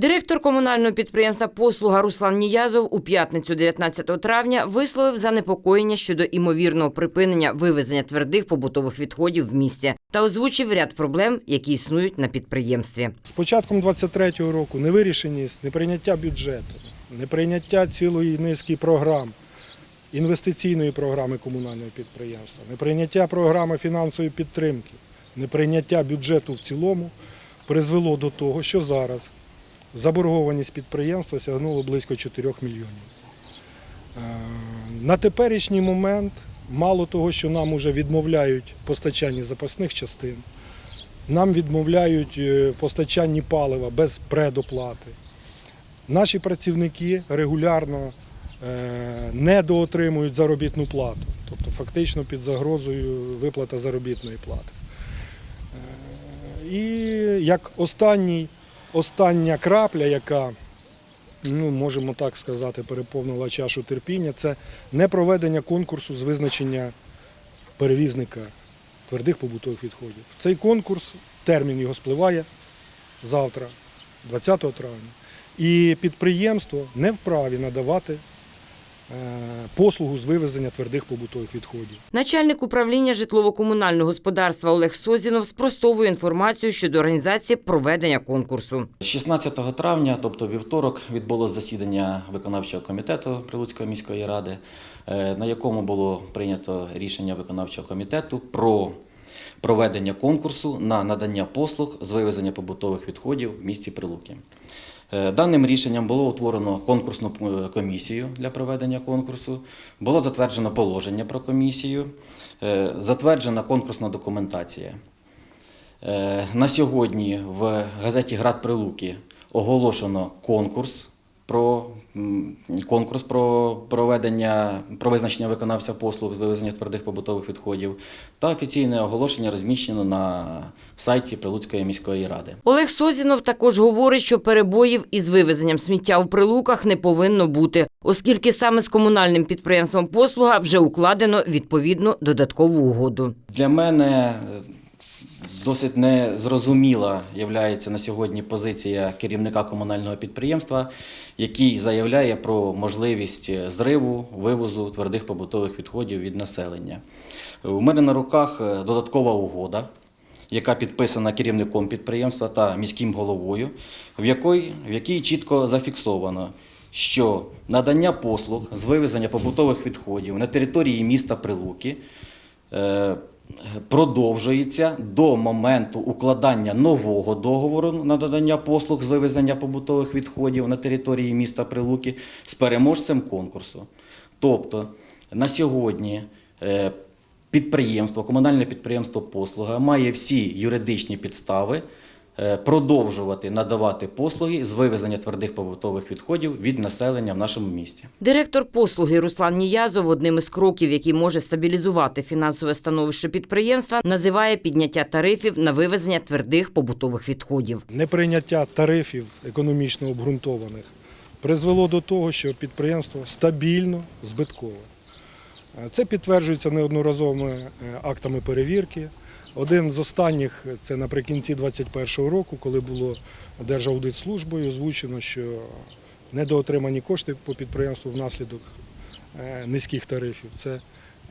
Директор комунального підприємства Послуга Руслан Ніязов у п'ятницю 19 травня висловив занепокоєння щодо імовірного припинення вивезення твердих побутових відходів в місті та озвучив ряд проблем, які існують на підприємстві. З початком 23-го року невирішеність, неприйняття бюджету, неприйняття цілої низки програм, інвестиційної програми комунального підприємства, неприйняття програми фінансової підтримки, неприйняття бюджету в цілому призвело до того, що зараз заборгованість підприємства сягнула близько 4 мільйонів. Е, На теперішній момент мало того, що нам вже відмовляють в постачанні запасних частин, нам відмовляють е, в постачанні палива без предоплати. Наші працівники регулярно е, недоотримують заробітну плату, тобто фактично під загрозою виплата заробітної плати. Е, І як останній, остання крапля, яка, ну, можемо так сказати, переповнила чашу терпіння, це не проведення конкурсу з визначення перевізника твердих побутових відходів. Цей конкурс, термін його спливає завтра, 20 травня. І підприємство не вправі надавати послугу з вивезення твердих побутових відходів. Начальник управління житлово-комунального господарства Олег Созінов спростовує інформацію щодо організації проведення конкурсу. 16 травня, тобто вівторок, відбулося засідання виконавчого комітету Прилуцької міської ради, е, на якому було прийнято рішення виконавчого комітету про проведення конкурсу на надання послуг з вивезення побутових відходів в місті Прилуки. Е, Даним рішенням було утворено конкурсну е, комісію для проведення конкурсу, було затверджено положення про комісію, е, затверджена конкурсна документація. На сьогодні в газеті Град Прилуки оголошено конкурс про конкурс про проведення про визначення виконавця послуг з вивезення твердих побутових відходів та офіційне оголошення розміщено на сайті Прилуцької міської ради. Олег Созінов також говорить, що перебоїв із вивезенням сміття в прилуках не повинно бути, оскільки саме з комунальним підприємством послуга вже укладено відповідну додаткову угоду. Для мене досить незрозуміла є на сьогодні позиція керівника комунального підприємства, який заявляє про можливість зриву, вивозу твердих побутових відходів від населення. У мене на руках е, додаткова угода, яка підписана керівником підприємства та міським головою, в якій, в якій чітко зафіксовано, що надання послуг з вивезення побутових відходів на території міста Прилуки е, продовжується до моменту укладання нового договору на надання послуг з вивезення побутових відходів на території міста Прилуки з переможцем конкурсу. Тобто на сьогодні е, підприємство, комунальне підприємство Послуга має всі юридичні підстави продовжувати надавати послуги з вивезення твердих побутових відходів від населення в нашому місті. Директор послуги Руслан Ніязов одним із кроків, який може стабілізувати фінансове становище підприємства, називає підняття тарифів на вивезення твердих побутових відходів. Неприйняття тарифів економічно обґрунтованих призвело до того, що підприємство стабільно збиткове. Е, Це підтверджується неодноразовими е, актами перевірки. Один з останніх це наприкінці 2021 року, коли було Держаудитслужбою озвучено, що недоотримані кошти по підприємству внаслідок е, низьких тарифів це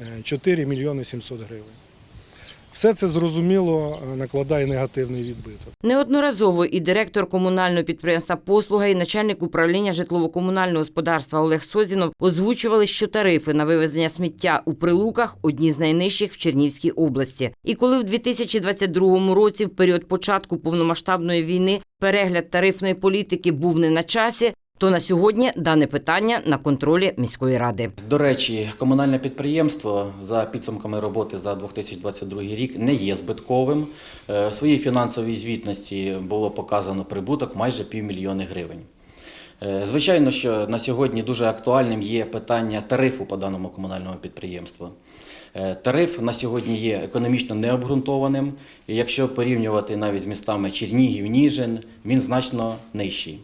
е, 4 мільйони 700 гривень. Все це зрозуміло е, накладає негативний відбиток. Неодноразово і директор комунального підприємства Послуга, і начальник управління житлово-комунального господарства Олег Созінов озвучували, що тарифи на вивезення сміття у прилуках одні з найнижчих в Чернівській області. І коли в 2022 році, в період початку повномасштабної війни, перегляд тарифної політики був не на часі, то на сьогодні дане питання на контролі міської ради. До речі, комунальне підприємство за підсумками роботи за 2022 рік не є збитковим. Е, В своїй фінансовій звітності було показано прибуток майже півмільйони гривень. Е, Звичайно, що на сьогодні дуже актуальним є питання тарифу по даному комунальному підприємству. Е, Тариф на сьогодні є економічно необґрунтованим, і якщо порівнювати навіть з містами Чернігів, Ніжин, він значно нижчий.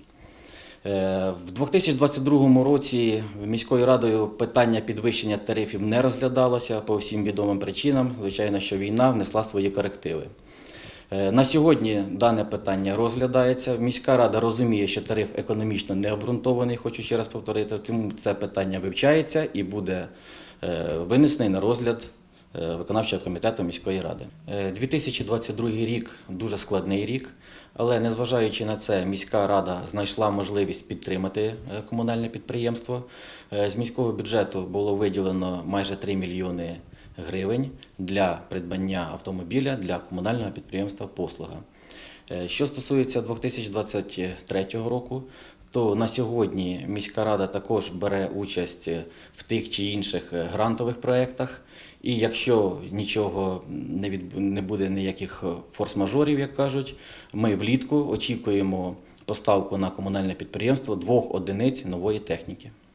Е, В 2022 році міською радою питання підвищення тарифів не розглядалося по всім відомим причинам. Звичайно, що війна внесла свої корективи. Е, На сьогодні дане питання розглядається. Міська рада розуміє, що тариф економічно не обґрунтований, хочу ще раз повторити, тому це питання вивчається і буде е, винесений на розгляд виконавчого комітету міської ради. Е, 2022 рік дуже складний рік, але незважаючи на це, міська рада знайшла можливість підтримати е, комунальне підприємство. Е, З міського бюджету було виділено майже 3 мільйони гривень для придбання автомобіля для комунального підприємства Послуга. Е, Що стосується 2023 року, то на сьогодні міська рада також бере участь в тих чи інших е, грантових проєктах. І якщо нічого не, відбу- не буде ніяких е, форс-мажорів, як кажуть, ми влітку очікуємо поставку на комунальне підприємство двох одиниць нової техніки.